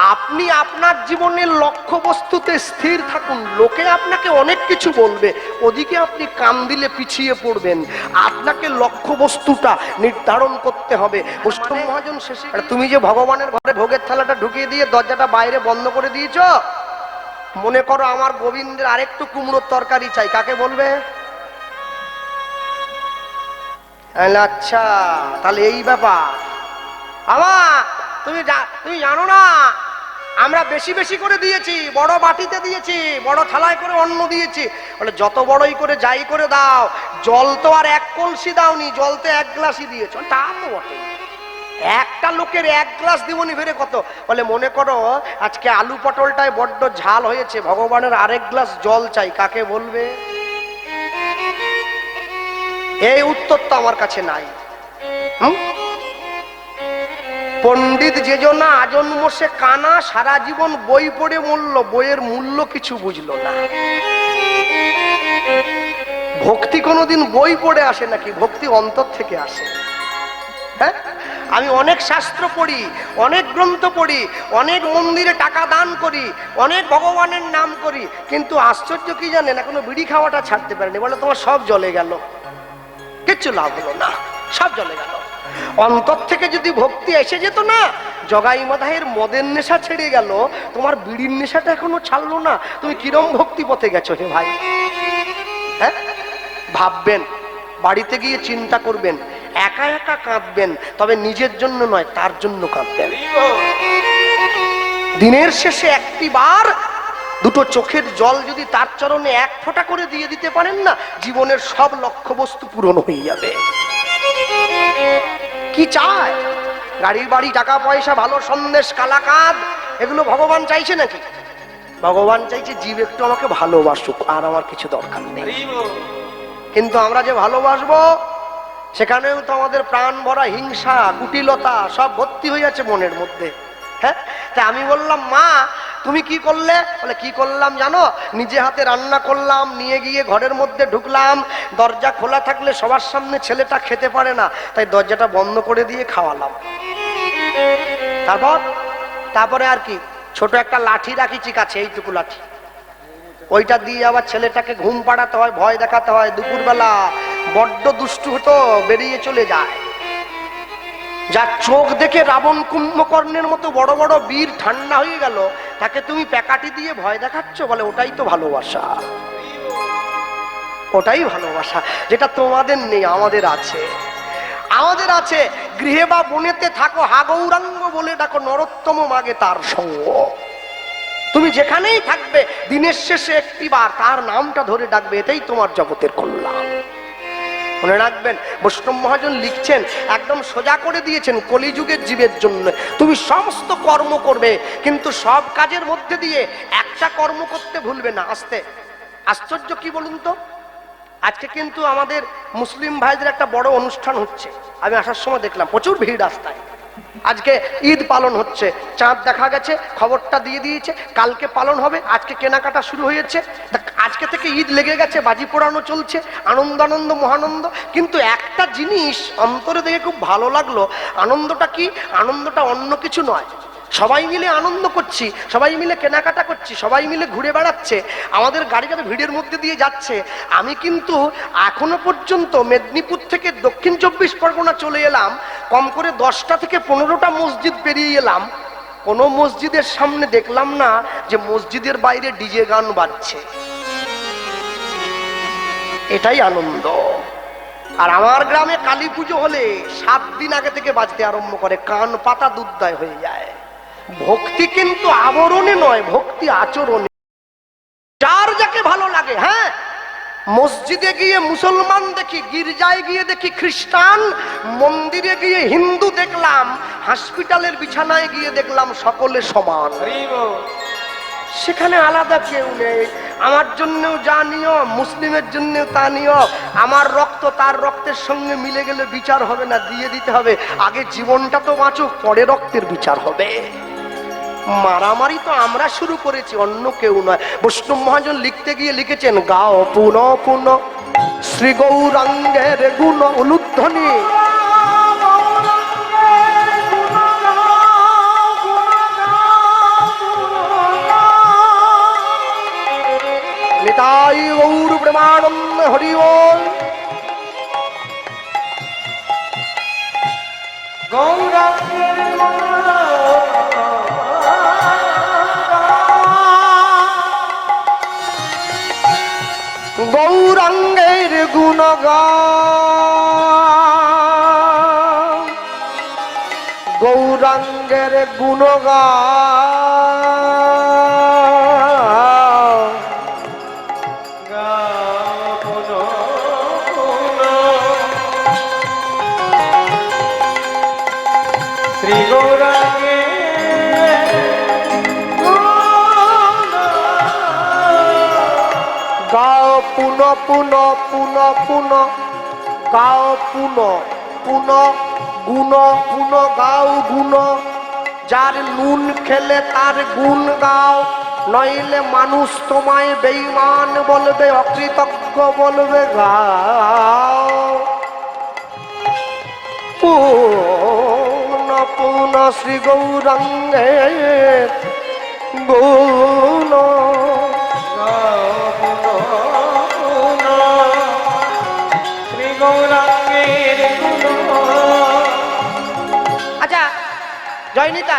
আপনি আপনার জীবনের লক্ষ্য বস্তুতে স্থির থাকুন। লোকে আপনাকে অনেক কিছু বলবে। ওদিকে আপনি কান দিলে পিছিয়ে পড়বেন। আপনাকে লক্ষ্য বস্তুটা নির্ধারণ করতে হবে। মহাজন শেষে তুমি যে ভগবানের ঘরে ভোগের থালাটা ঢুকিয়ে দিয়ে দরজাটা বাইরে বন্ধ করে দিয়েছ? মনে করো আমার গোবিন্দের আরেকটু কুমড়োর তরকারি চাই। কাকে বলবে? আচ্ছা তাহলে এই ব্যাপার। আমার তুমি তুমি জানো না আমরা বেশি বেশি করে দিয়েছি, বড় বাটিতে দিয়েছি, বড় থালায় করে অন্ন দিয়েছি। বলে, যত বড়ই করে যাই করে দাও, জল তো আর এক কলসি দাওনি, জল তো এক গ্লাসই দিয়েছ। তা তো বটে। একটা লোকের এক গ্লাস দিবনি ফেরে কত? বলে, মনে করো, আজকে আলু পটলটায় বড্ড ঝাল হয়েছে, ভগবানের আরেক গ্লাস জল চাই, কাকে বলবে? এই উত্তর তো আমার কাছে নাই। হুম? পণ্ডিত যে জন্য আজন্ম সে কানা, সারা জীবন বই পড়ে মূল্য, বইয়ের মূল্য কিছু বুঝলো না। ভক্তি কোনোদিন বই পড়ে আসে নাকি? ভক্তি অন্তর থেকে আসে। হ্যাঁ? আমি অনেক শাস্ত্র পড়ি, অনেক গ্রন্থ পড়ি, অনেক মন্দিরে টাকা দান করি, অনেক ভগবানের নাম করি, কিন্তু আশ্চর্য কি জানেন? এখনও বিড়ি খাওয়াটা ছাড়তে পারেনি। বলে তোমার সব জলে গেল। কিচ্ছু লাভ হলো না। সব জলে গেল। অন্তর থেকে যদি ভক্তি এসে যেত না, জগাই মাধায়ের মদের নেশা ছেড়ে গেল, তোমার বিড়ির নেশাটা এখনও ছাড়লো না। তুমি কিরম ভক্তি পথে গেছো হে ভাই? হ্যাঁ? ভাববেন, বাড়িতে গিয়ে চিন্তা করবেন, একা একা কাঁদবেন, তবে নিজের জন্য নয়, তার জন্য কাঁদবেন। দিনের শেষে একটি বার দুটো চোখের জল যদি তার চরণে এক ফোঁটা করে দিয়ে দিতে পারেন না, জীবনের সব লক্ষ্য বস্তু পূরণ হয়ে যাবে। কি চায়? গাড়ি বাড়ি, টাকা পয়সা, ভালো সন্দেশ, কালাকাদ, এগুলো ভগবান চাইছে নাকি? ভগবান চাইছে জীব একটু আমাকে ভালোবাসুক, আর আমার কিছু দরকার নেই। কিন্তু আমরা যে ভালোবাসবো, সেখানেও তো আমাদের প্রাণ ভরা হিংসা, কুটিলতা, সব ভর্তি হয়ে আছে মনের মধ্যে। হ্যাঁ? তা আমি বললাম, মা তুমি কি করলে? বলে, কি করলাম জানো? নিজে হাতে রান্না করলাম, নিয়ে গিয়ে ঘরের মধ্যে ঢুকলাম। দরজা খোলা থাকলে সবার সামনে ছেলেটা খেতে পারে না। তাই দরজাটা বন্ধ করে দিয়ে খাওয়ালাম। তারপর? তারপরে আর কি? ছোট একটা লাঠি রাখিছি কাছে, এইটুকু লাঠি। ওইটা দিয়ে আবার ছেলেটাকে ঘুম পাড়াতে হয়, ভয় দেখাতে হয়। দুপুরবেলা বড্ড দুষ্টু হতো, বেরিয়ে চলে যায়। যার চোখ দেখে রাবণ কুম্ভকর্ণের মতো বড় বড় বীর ঠান্ডা হয়ে গেল, তাকে তুমি প্যাকাটি দিয়ে ভয় দেখাচ্ছ বলে ওটাই তো ভালোবাসা। ওটাই ভালোবাসা যেটা তোমাদের নেই, আমাদের আছে। আমাদের আছে, গৃহে বা বনেতে থাকো হা গৌরাঙ্গ বলে ডাকো, নরোত্তম মাগে তার সঙ্গ। তুমি যেখানেই থাকবে, দিনের শেষে একটি বার তার নামটা ধরে ডাকবে, এটাই তোমার জগতের কল্যাণ। মনে রাখবেন, বৈষ্ণব মহাজন লিখছেন, একদম সোজা করে দিয়েছেন কলিযুগের জীবের জন্য। তুমি সমস্ত কর্ম করবে, কিন্তু সব কাজের মধ্যে দিয়ে একটা কর্ম করতে ভুলবে না। আস্তে। আশ্চর্য কি বলুন তো? আজকে কিন্তু আমাদের মুসলিম ভাইদের একটা বড় অনুষ্ঠান হচ্ছে। আমি আসার সময় দেখলাম, প্রচুর ভিড় রাস্তায়। আজকে ঈদ পালন হচ্ছে, চাঁদ দেখা গেছে, খবরটা দিয়ে দিয়েছে, কালকে পালন হবে, আজকে কেনাকাটা শুরু হয়েছে। আজকে থেকে ঈদ লেগে গেছে, বাজি পোড়ানো চলছে আনন্দ আনন্দ মহানন্দ। কিন্তু একটা জিনিস অন্তরে দেখে খুব ভালো লাগল, আনন্দটা কি? আনন্দটা অন্য কিছু নয়। সবাই মিলে আনন্দ করছি, সবাই মিলে কেনাকাটা করছি, সবাই মিলে ঘুরে বেড়াচ্ছে, আমাদের গাড়ি গাড়িটা ভিড়ের মধ্যে দিয়ে যাচ্ছে। আমি কিন্তু এখনও পর্যন্ত মেদিনীপুর থেকে দক্ষিণ চব্বিশ পরগনা চলে এলাম, কম করে দশটা থেকে পনেরোটা মসজিদ পেরিয়ে এলাম। কোনো মসজিদের সামনে দেখলাম না যে মসজিদের বাইরে ডিজে গান বাজছে। এটাই আনন্দ। আর আমার গ্রামে কালী পুজো হলে সাত দিন আগে থেকে বাজতে আরম্ভ করে, কান পাতা দুধদায় হয়ে যায়। ভক্তি কিন্তু আবরণে নয়, ভক্তি আচরণে। যার যাকে ভালো লাগে হ্যাঁ? মসজিদে গিয়ে মুসলমান দেখি, গির্জায় গিয়ে দেখি খ্রিস্টান, মন্দিরে গিয়ে হিন্দু দেখলাম হসপিটালের বিছানায় গিয়ে দেখলাম সকলে সমান। সেখানে আলাদা কেউ নেই। আমার জন্যও যা নিয়ম, মুসলিমের জন্যও তা নিয়ম। আমার রক্ত তার রক্তের সঙ্গে মিলে গেলে বিচার হবে না, দিয়ে দিতে হবে। আগে জীবনটা তো বাঁচুক, পরে রক্তের বিচার হবে। মারামারি তো আমরা শুরু করেছি, অন্য কেউ নয়। বৈষ্ণব মহাজন লিখতে গিয়ে লিখেছেন, গাও পুন পুন শ্রী গৌরাঙ্গের গুণ উলুধ্বনি। গাও পুন পুন পুন পুন। গাও পুন পুন, গুণ, পুন, গাও গুণ। যার নুন খেলে তার গুণ গাও। নইলে মানুষ তোমায় বেঈমান বলবে, অকৃতজ্ঞ বলবে, গাও। পুন পুন শ্রী গৌরাঙ্গে গুণ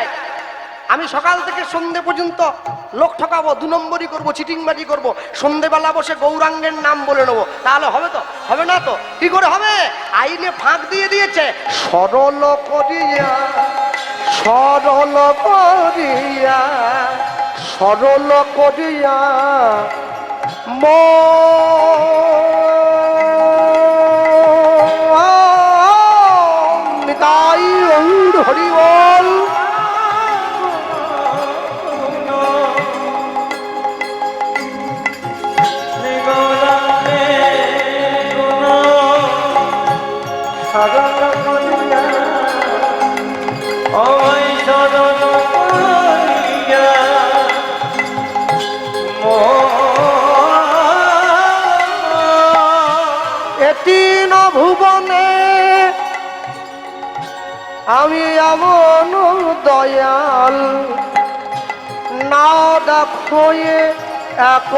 শ্রী আমি সকাল থেকে সন্ধে পর্যন্ত লোক ঠকাবো, দু নম্বরই করব, চিটিংবাজি করব, সন্ধেবেলা বসে গৌরাঙ্গের নাম বলে নেব। তাহলে হবে তো? হবে না তো? কি করে হবে? আইনে ফাঁক দিয়ে দিয়েছে। সরল করিয়া সরল করিয়া সরল করিয়া নিতাই হরি বল সাধন করিয়া ওই সাধন করিয়া। মোহ এটি ন ভুবনে। আমি এমন দয়াল। না দেখো এক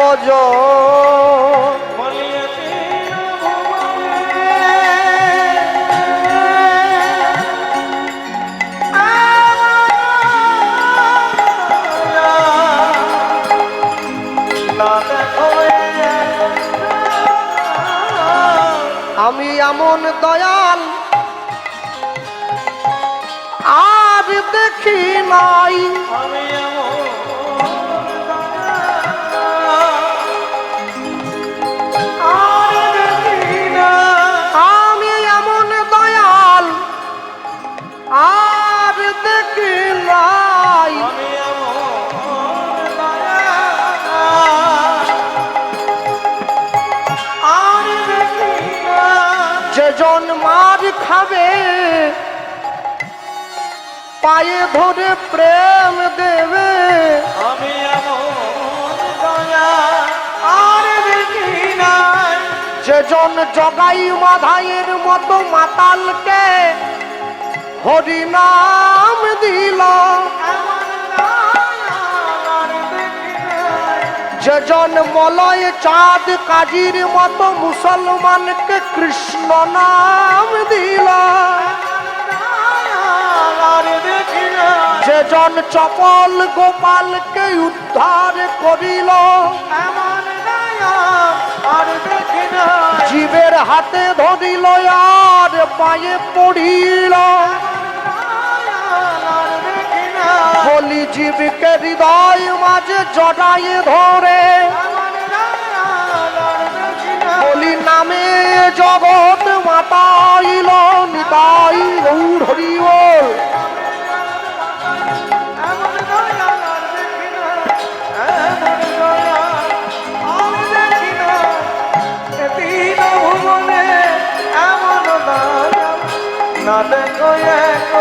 এক আমি এমন দয়াল আর দেখি নাই। আমি খাবে পায়ে ধরে প্রেম দেবে। আমি আর যেজন জগাই মাধাইয়ের মতো মাতালকে হরিনাম দিল। যেজন মলয় চাঁদ কাজীর মতো মুসলমানকে কৃষ্ণ নাম দিল। যেজন চপল গোপালকে উদ্ধার করিল। জীবের হাতে ধরিল আর পায়ে পড়িল। বলি জীবকে হৃদয় মাঝে জড়াই ধরে বলি নামে জগৎ মাতাইল নিতাই গৌর হরি বল। এমন দয়াল আর দেখি না এমন দয়াল আর দেখি না এ তিন ভুবনে এমন দয়াল না দেখো এক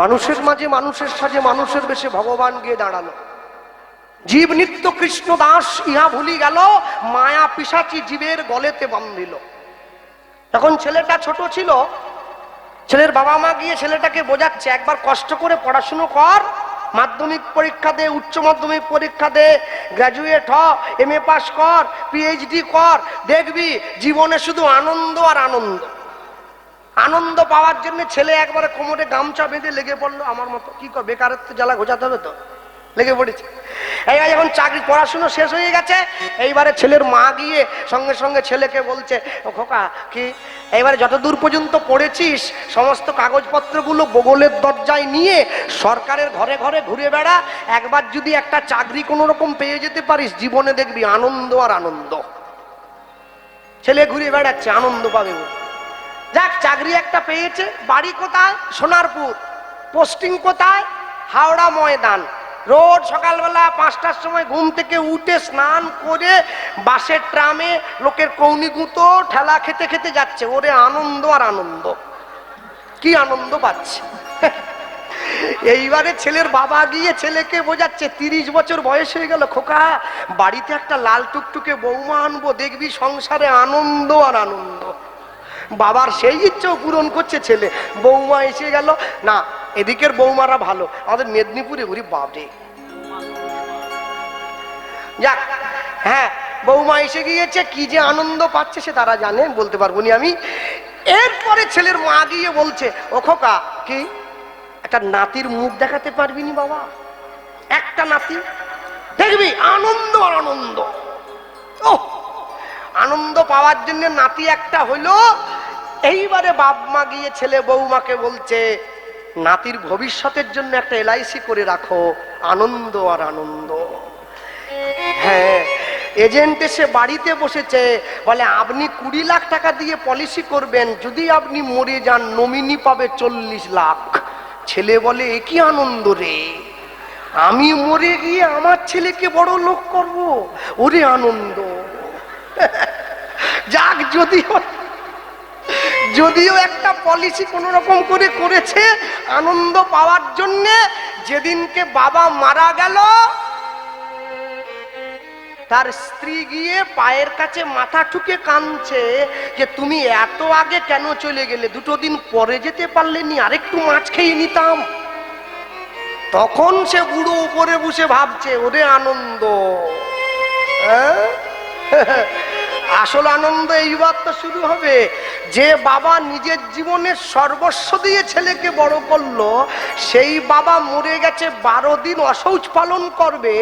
মানুষের মাঝে মানুষের সাজে মানুষের বেশে ভগবান গিয়ে দাঁড়াল। জীব নিত্য কৃষ্ণ দাস, ইহা ভুলি গেল, মায়া পিসাচি জীবের গলেতে বান্ধিল তখন ছেলেটা ছোট ছিল, ছেলের বাবা মা গিয়ে ছেলেটাকে বোঝাচ্ছে, একবার কষ্ট করে পড়াশুনো কর মাধ্যমিক পরীক্ষা দে, উচ্চ মাধ্যমিক পরীক্ষা দে গ্রাজুয়েট হ এম এ পাস কর পিএইচডি কর, দেখবি জীবনে শুধু আনন্দ আর আনন্দ। আনন্দ পাওয়ার জন্য ছেলে একবারে কোমরে গামছা বেঁধে লেগে পড়ল আমার মতো। কি কর, বেকারত্ব জ্বালা ঘোজাতে হবে তো? লেগে পড়েছে। এইবার যখন চাকরি, পড়াশুনো শেষ হয়ে গেছে, এইবারে ছেলের মা গিয়ে সঙ্গে সঙ্গে ছেলেকে বলছে, ও খোকা, কি? এইবারে যতদূর পর্যন্ত পড়েছিস, সমস্ত কাগজপত্রগুলো বগলের দরজায় নিয়ে সরকারের ঘরে ঘরে ঘুরে বেড়া। একবার যদি একটা চাকরি কোনো রকম পেয়ে যেতে পারিস, জীবনে দেখবি আনন্দ আর আনন্দ। ছেলে ঘুরে বেড়াচ্ছে, আনন্দ পাবে যাক, চাকরি একটা পেয়েছে, বাড়ি কোথায়? সোনারপুর। পোস্টিং কোথায়? হাওড়া ময়দান। রোজ সকালবেলা পাঁচটার সময় ঘুম থেকে উঠে স্নান করে বাসের ট্রামে লোকের কৌনি গুঁতো, ঠেলা খেতে খেতে যাচ্ছে। ওরে আনন্দ আর আনন্দ। কি আনন্দ পাচ্ছে। এইবারে ছেলের বাবা গিয়ে ছেলেকে বোঝাচ্ছে, তিরিশ বছর বয়স হয়ে গেল খোকা, বাড়িতে একটা লাল টুকটুকে বৌমা আনব, দেখবি সংসারে আনন্দ আর আনন্দ। বাবার সেই ইচ্ছেও পূরণ করছে ছেলে। বৌমা এসে গেল, না এদিকের বৌমারা ভালো, আমাদের মেদিনীপুরে ঘুরি বাবরে যাক হ্যাঁ বৌমা এসে গিয়েছে, কি যে আনন্দ পাচ্ছে সে তারা জানে, বলতে পারব নি আমি। এরপরে ছেলের মা গিয়ে বলছে, ও খোকা, কি? একটা নাতির মুখ দেখাতে পারবি নি বাবা? একটা নাতি? দেখবি, আনন্দ আর আনন্দ। ও আনন্দ পাওয়ার জন্য নাতি একটা হইল। এইবারে বাপ মা গিয়ে ছেলে বৌমাকে বলছে নাতির ভবিষ্যতের জন্য একটা এলআইসি করে রাখো, আনন্দ আর আনন্দ। হ্যাঁ এজেন্ট এসে বাড়িতে বসেছে, বলে, আপনি কুড়ি লাখ টাকা দিয়ে পলিসি করবেন, যদি আপনি মরে যান, নমিনি পাবে চল্লিশ লাখ। ছেলে বলে, এ কি আনন্দ রে? আমি মরে গিয়ে আমার ছেলেকে বড় লোক করব? ওরে আনন্দ। যাক যদিও যদিও একটা পলিসি কোন রকম করে করেছে আনন্দ পাওয়ার জন্য, যেদিনকে বাবা মারা গেল, তার স্ত্রী গিয়ে পায়ের কাছে মাথা ঠুকে কাঁদছে যে তুমি এত আগে কেন চলে গেলে? দুটো দিন পরে যেতে পারলে নি আরেকটু মাছ খেয়ে নিতাম। তখন সে বুড়ো উপরে বসে ভাবছে, ওরে আনন্দ। হ্যাঁ? আসল আনন্দ এইবার তো শুরু হবে। যে বাবা নিজের জীবনের সর্বস্ব দিয়ে ছেলেকে বড় করল, সেই বাবা মরে গেছে, বারো দিন অশৌচ পালন করবে।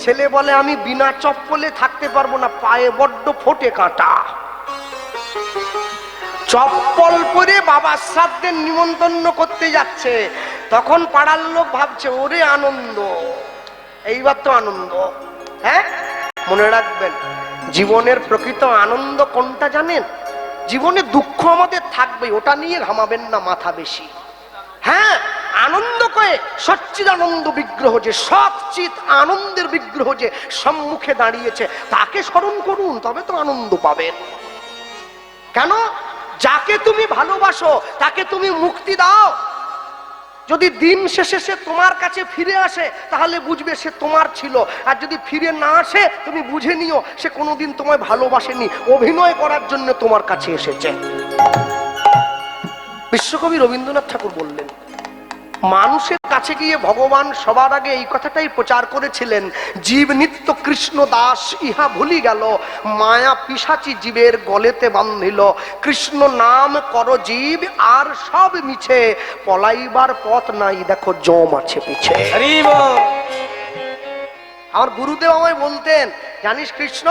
ছেলে বলে, আমি বিনা চপ্পলে থাকতে পারব না, পায়ে বড্ড ফোটে কাঁটা। চপ্পল পরে বাবার শ্রাদ্ধের নিমন্ত্রণ করতে যাচ্ছে। তখন পাড়ার লোক ভাবছে, ওরে আনন্দ এইবার তো আনন্দ। হ্যাঁ? মনে রাখবেন জীবনের প্রকৃত আনন্দ কোনটা জানেন? জীবনে দুঃখ আমাদের থাকবে ওটা নিয়ে ঘামাবেন না মাথা বেশি। হ্যাঁ আনন্দ কয়ে সচ্চিদানন্দ বিগ্রহ যে সচিত আনন্দের বিগ্রহ যে সম্মুখে দাঁড়িয়েছে, তাকে স্মরণ করুন, তবে তো আনন্দ পাবেন। কেন? যাকে তুমি ভালোবাসো, তাকে তুমি মুক্তি দাও। যদি দিন শেষে সে তোমার কাছে ফিরে আসে, তাহলে বুঝবে সে তোমার ছিল। আর যদি ফিরে না আসে, তুমি বুঝে নিও, সে কোনোদিন তোমায় ভালোবাসেনি, অভিনয় করার জন্য তোমার কাছে এসেছে। বিশ্বকবি রবীন্দ্রনাথ ঠাকুর বললেন মানুষের কাছে গিয়ে ভগবান সবার আগে এই কথাটাই প্রচার করেছিলেন জীব নিত্য কৃষ্ণ দাস ইহা ভুলি গেল মায়া পিসাচি জীবের গলেতে বান্ধিল। কৃষ্ণ নাম কর জীব আর সব মিছে পলাইবার পথ নাই দেখো জম আছে পিছে। আমার গুরুদেব আমায় বলতেন জানিস কৃষ্ণ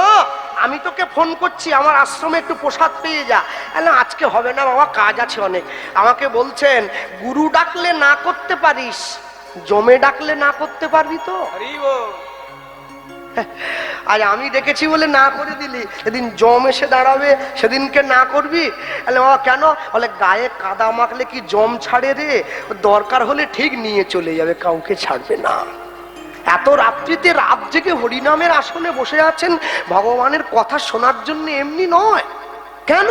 আমি তোকে ফোন করছি আমার আশ্রমে একটু প্রসাদ পেয়ে যা। না আজকে হবে না বাবা কাজ আছে অনেক। আমাকে বলছেন গুরু ডাকলে না করতে পারিস। জমে ডাকলে না করতে পারবি তো। আর আমি দেখেছি বলে না করে দিলি। সেদিন জম এসে দাঁড়াবে সেদিনকে না করবি? তাহলে বাবা কেন? বলে গায়ে কাদা মাখলে কি জম ছাড়ে রে? দরকার হলে ঠিক নিয়ে চলে যাবে কাউকে ছাড়বে না। এত রাত্রিতে রাত জেগে হরিনামের আসনে বসে আছেন ভগবানের কথা শোনার জন্য এমনি নয়। কেন?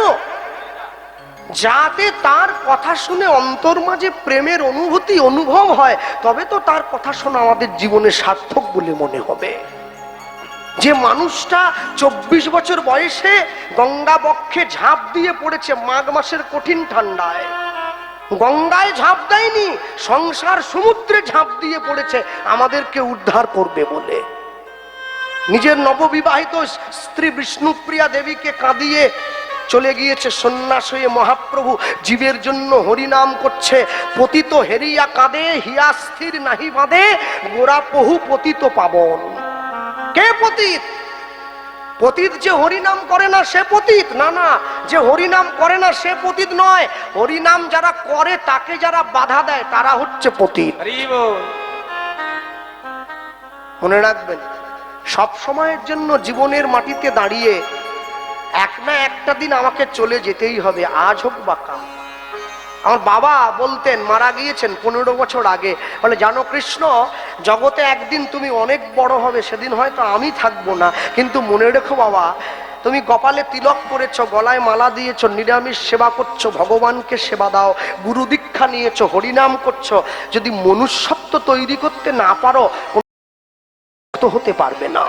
যাতে তার কথা শুনে অন্তর মাঝে প্রেমের অনুভূতি অনুভব হয়, তবে তো তার কথা শোনা আমাদের জীবনে সার্থক বলে মনে হবে। যে মানুষটা চব্বিশ বছর বয়সে গঙ্গা বক্ষে ঝাঁপ দিয়ে পড়েছে মাঘ মাসের কঠিন ঠান্ডায়। গঙ্গায় ঝাঁপ দেয়নি, সংসার সমুদ্রে ঝাঁপ দিয়ে পড়েছে, আমাদেরকে উদ্ধার করবে বলে। নিজের নববিবাহিত স্ত্রী বিষ্ণুপ্রিয়া দেবীকে কাঁদিয়ে চলে গিয়েছে সন্ন্যাস হয়ে মহাপ্রভু, জীবের জন্য হরিনাম করছে, পতিত হেরিয়া কাঁদে, হিয়া স্থির নাহি বাঁধে গোড়া পহু পতিত পাবন। কে পতিত? পতিত যে হরিনাম করে না সে পতিত না না যে হরিনাম করে না সে পতিত নয়। হরিনাম যারা করে তাকে যারা বাধা দেয় তারা হচ্ছে পতিত। মনে রাখবেন সব সময়ের জন্য জীবনের মাটিতে দাঁড়িয়ে এক না একটা দিন আমাকে চলে যেতেই হবে আজ হোক বা কাল। আমার বাবা বলতেন, মারা গিয়েছেন পনেরো বছর আগে। বলে, জানো কৃষ্ণ, জগতে একদিন তুমি অনেক বড় হবে, সেদিন হয়তো আমি থাকব না। কিন্তু মনে রেখো বাবা, তুমি কপালে তিলক করেছ, গলায় মালা দিয়েছ, নিরামিষ সেবা করছ, ভগবানকে সেবা দাও, গুরু দীক্ষা নিয়েছো, হরিনাম করছ। যদি মনুষ্যত্ব তৈরি করতে না পারো হতে পারবে না।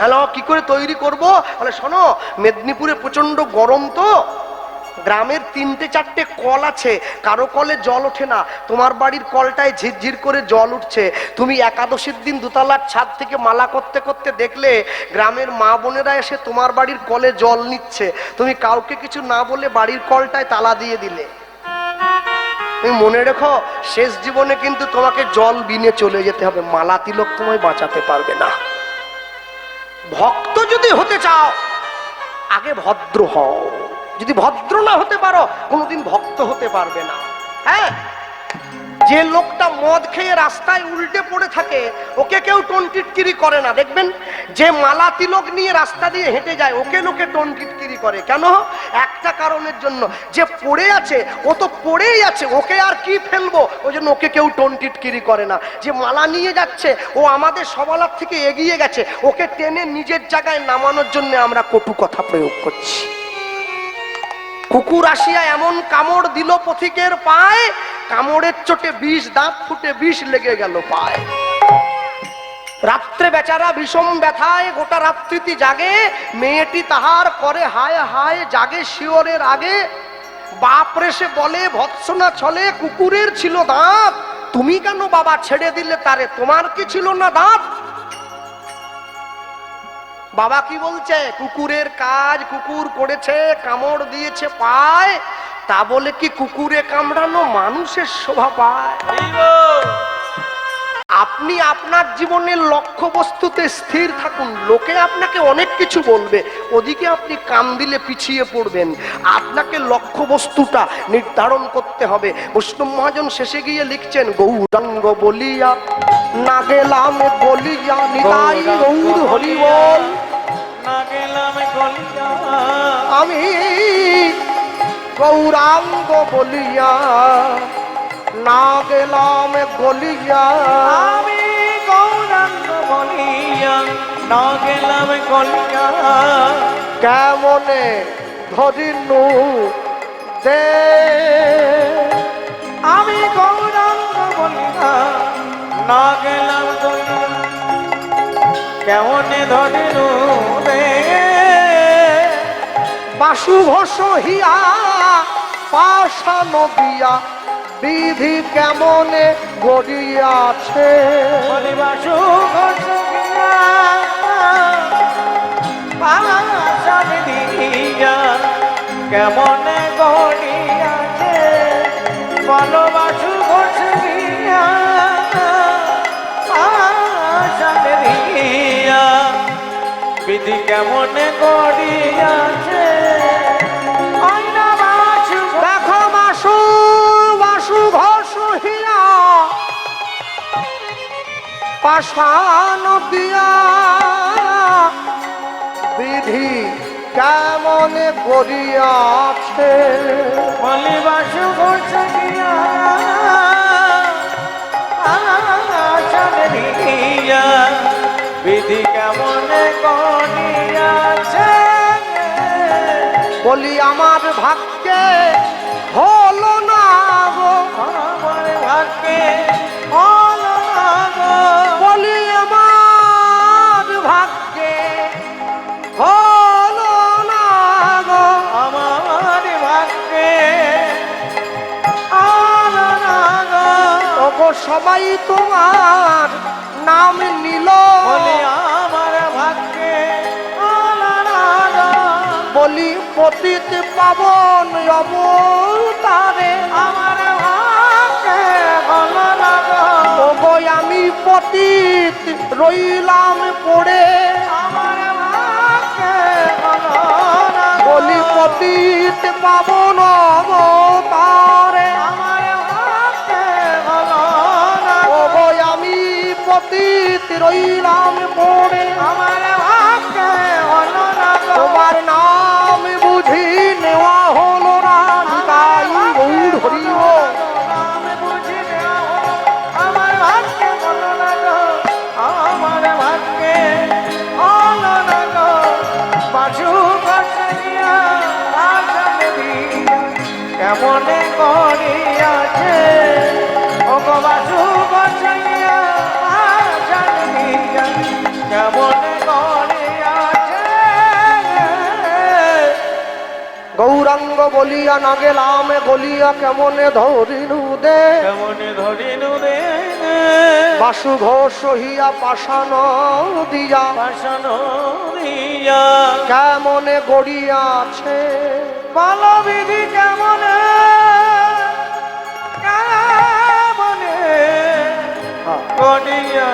হ্যালো, কি করে তৈরি করব? বলে, শোনো, মেদিনীপুরে প্রচণ্ড গরম তো গ্রামের তিনটে চারটে কল আছে, কারও কলে জল ওঠে না। তোমার বাড়ির কলটায় ঝিরঝির করে জল উঠছে। তুমি একাদশীর দিন দোতলার ছাদ থেকে মালা করতে করতে দেখলে গ্রামের মা বোনেরা এসে তোমার বাড়ির কলে জল নিচ্ছে। তুমি কাউকে কিছু না বলে বাড়ির কলটায় তালা দিয়ে দিলে। তুমি মনে রেখো, শেষ জীবনে কিন্তু তোমাকে জল বিনে চলে যেতে হবে। মালা তিলক তোমায় বাঁচাতে পারবে না। ভক্ত যদি হতে চাও, আগে ভদ্র হও। যদি ভদ্র না হতে পারো, কোনোদিন ভক্ত হতে পারবে না। হ্যাঁ? যে লোকটা মদ খেয়ে রাস্তায় উল্টে পড়ে থাকে, ওকে কেউ টনটিটকিরি করে না, দেখবেন? যে মালা তিলক নিয়ে রাস্তা দিয়ে হেঁটে যায়, ওকে লোকে টনটিটকিরি করে। কেন? একটা কারণের জন্য। যে পড়ে আছে, ও তো পড়েই আছে, ওকে আর কি ফেলব? ওই জন্য ওকে কেউ টনটিটকিরি করে না। যে মালা নিয়ে যাচ্ছে, ও আমাদের সবালার থেকে এগিয়ে গেছে, ওকে টেনে নিজের জায়গায় নামানোর জন্য আমরা কটু কথা প্রয়োগ করছি। কুকুর আসিয়া এমন কামড় দিল পথিকের পায়, কামড়ের চোটে বিষ, দাঁত ফুটে বিষ লেগে গেল পায়। রাত্রে বেচারা বিষম ব্যথায়, গোটা রাত্রিতি জাগে, মেয়েটি তাহার করে হায় হায় জাগে শিওরের আগে। বাপরে, সে বলে, ভৎসনা ছলে কুকুরের ছিল দাঁত। তুমি কেন বাবা ছেড়ে দিলে তারে? তোমার কি ছিল না দাঁত? বাবা কি বলছে? কুকুরের কাজ কুকুর করেছে, কামড় দিয়েছে, পায়। তা বলে কি কুকুরে কামড়ানো মানুষের শোভা পায়? আপনি আপনার জীবনের লক্ষ্য বস্তুতে স্থির থাকুন। লোকে আপনাকে অনেক কিছু বলবে। ওদিকে আপনি কান দিলে পিছিয়ে পড়বেন। আপনাকে লক্ষ্য বস্তুটা নির্ধারণ করতে হবে। বৈষ্ণব মহাজন শেষে গিয়ে লিখছেন গৌরাঙ্গ বলিয়া না গেলাম বলিয়া নিতাই গৌর হরি বল আমি গৌরাঙ্গ বলিয়া না গেলাম গলিয়া। আমি গৌরাঙ্গ বলিয়া না গেলাম গলিয়া। কেমনে ধরিনু দে আমি গৌরাঙ্গ বলিয়া না গেলাম গলিয়া। কেমন ধরিল রে বাসুভস হিয়া পাশান দিয়া বিধি কেমনে গড়িয়াছে? কেমন গড়িয়াছে? বলবাসু ঘষিয়া বিধি কেমন করিয়াছে পাশান দিয়া। বিধি কেমন করিয়াছে? করছে বিধি কেমন করিয়াছে? বলি আমার ভাগ্যে সবাই তোমার নাম নিল। আমার ভাগ্যে। বলি পতিত পাবন অবতারে আমার ভাগ্যে আমি পতিত রইলাম পড়ে। আমার ভাগ্যে বলি পতিত পাবন রইলাম পড়ে আমার বলিয়া না গেলাম গলিয়া কেমনে ধরিনু দে? বাসু ঘোষ হইয়া পাশান দিয়া। পাশান দিয়া। কেমনে গড়িয়া আছে? বালবিধি কেমনে? কেমনে গড়িয়া